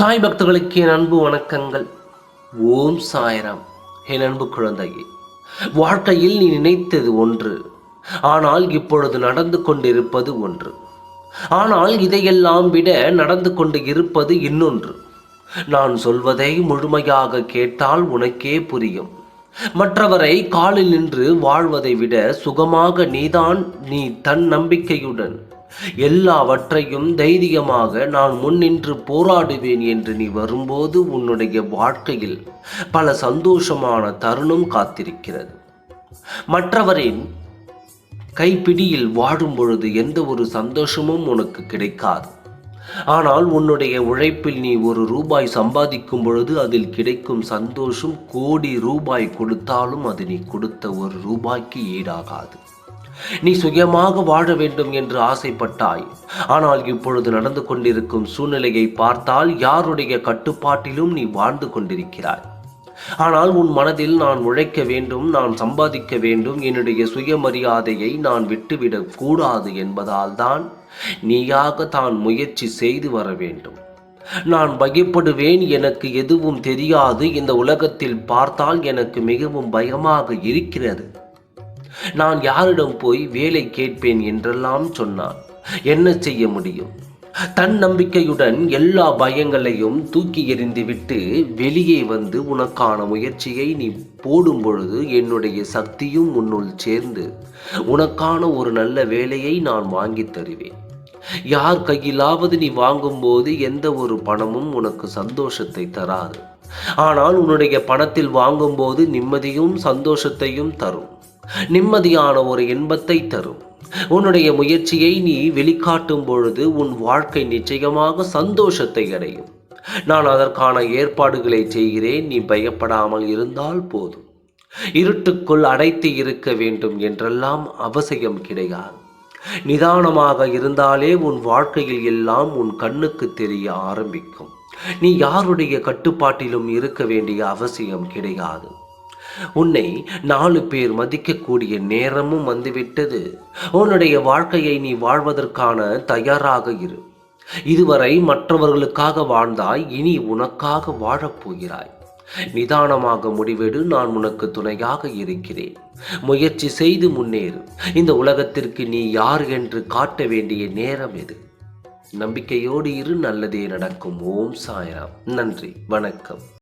சாய் பக்தர்களுக்கு என் அன்பு வணக்கங்கள். ஓம் சாய்ராம். என் அன்பு குழந்தையே வாழ்க்கையில் நீ நினைத்தது ஒன்று ஆனால் இப்பொழுது நடந்து கொண்டிருப்பது ஒன்று. ஆனால் இதையெல்லாம் விட நடந்து கொண்டு இருப்பது இன்னொன்று. நான் சொல்வதை முழுமையாக கேட்டால் உனக்கே புரியும். மற்றவரை காலில் நின்று வாழ்வதை விட சுகமாக நீதான் நீ தன் நம்பிக்கையுடன் எல்லாவற்றையும் தைரியமாக நான் முன்னின்று போராடுவேன் என்று நீ வரும்போது உன்னுடைய வாழ்க்கையில் பல சந்தோஷமான தருணம் காத்திருக்கிறது. மற்றவரின் கைப்பிடியில் வாடும் பொழுது எந்த ஒரு சந்தோஷமும் உனக்கு கிடைக்காது. ஆனால் உன்னுடைய உழைப்பில் நீ ஒரு ரூபாய் சம்பாதிக்கும் பொழுது அதில் கிடைக்கும் சந்தோஷம் கோடி ரூபாய் கொடுத்தாலும் அது நீ கொடுத்த ஒரு ரூபாய்க்கு ஈடாகாது. நீ சுயமாக வாழ வேண்டும் என்று ஆசைப்பட்டாய். ஆனால் இப்பொழுது நடந்து கொண்டிருக்கும் சூழ்நிலையை பார்த்தால் யாருடைய கட்டுப்பாட்டிலும் நீ வாழ்ந்து கொண்டிருக்கிறாய். ஆனால் உன் மனதில் நான் உழைக்க வேண்டும் நான் சம்பாதிக்க வேண்டும் என்னுடைய சுயமரியாதையை நான் விட்டுவிடக் கூடாது என்பதால் தான் நீயாக தான் முயற்சி செய்து வர வேண்டும். நான் பயப்படுவேன் எனக்கு எதுவும் தெரியாது இந்த உலகத்தில் பார்த்தால் எனக்கு மிகவும் பயமாக இருக்கிறது. நான் யாரிடம் போய் வேலை கேட்பேன் என்றெல்லாம் சொன்னான். என்ன செய்ய முடியும்? தன் நம்பிக்கையுடன் எல்லா பயங்களையும் தூக்கி எறிந்துவிட்டு வெளியே வந்து உனக்கான முயற்சியை நீ போடும் பொழுது என்னுடைய சக்தியும் உன்னுள் சேர்ந்து உனக்கான ஒரு நல்ல வேலையை நான் வாங்கி தருவேன். யார் கையிலாவது நீ வாங்கும்போது எந்த ஒரு பணமும் உனக்கு சந்தோஷத்தை தராது. ஆனால் உன்னுடைய பணத்தில் வாங்கும்போது நிம்மதியும் சந்தோஷத்தையும் தரும். நிம்மதியான ஒரு இன்பத்தை தரும். உன்னுடைய முயற்சியை நீ வெளிக்காட்டும் பொழுது உன் வாழ்க்கை நிச்சயமாக சந்தோஷத்தை அடையும். நான் அதற்கான ஏற்பாடுகளை செய்கிறேன் நீ பயப்படாமல் இருந்தால் போதும். இருட்டுக்குள் அடைத்து இருக்க வேண்டும் என்றெல்லாம் அவசியம் கிடையாது. நிதானமாக இருந்தாலே உன் வாழ்க்கையில் எல்லாம் உன் கண்ணுக்கு தெரிய ஆரம்பிக்கும். நீ யாருடைய கட்டுப்பாட்டிலும் இருக்க வேண்டிய அவசியம் கிடையாது. உன்னை நாலு பேர் மதிக்கக்கூடிய நேரமும் வந்துவிட்டது. உன்னுடைய வாழ்க்கையை நீ வாழ்வதற்கான தயாராக இரு. இதுவரை மற்றவர்களுக்காக வாழ்ந்தாய் இனி உனக்காக வாழப்போகிறாய் நிதானமாக முடிவெடு நான் உனக்கு துணையாக இருக்கிறேன். முயற்சி செய்து முன்னேறு. இந்த உலகத்திற்கு நீ யார் என்று காட்ட வேண்டிய நேரம் எது? நம்பிக்கையோடு இரு நல்லதே நடக்கும். ஓம் சாய்ராம். நன்றி வணக்கம்.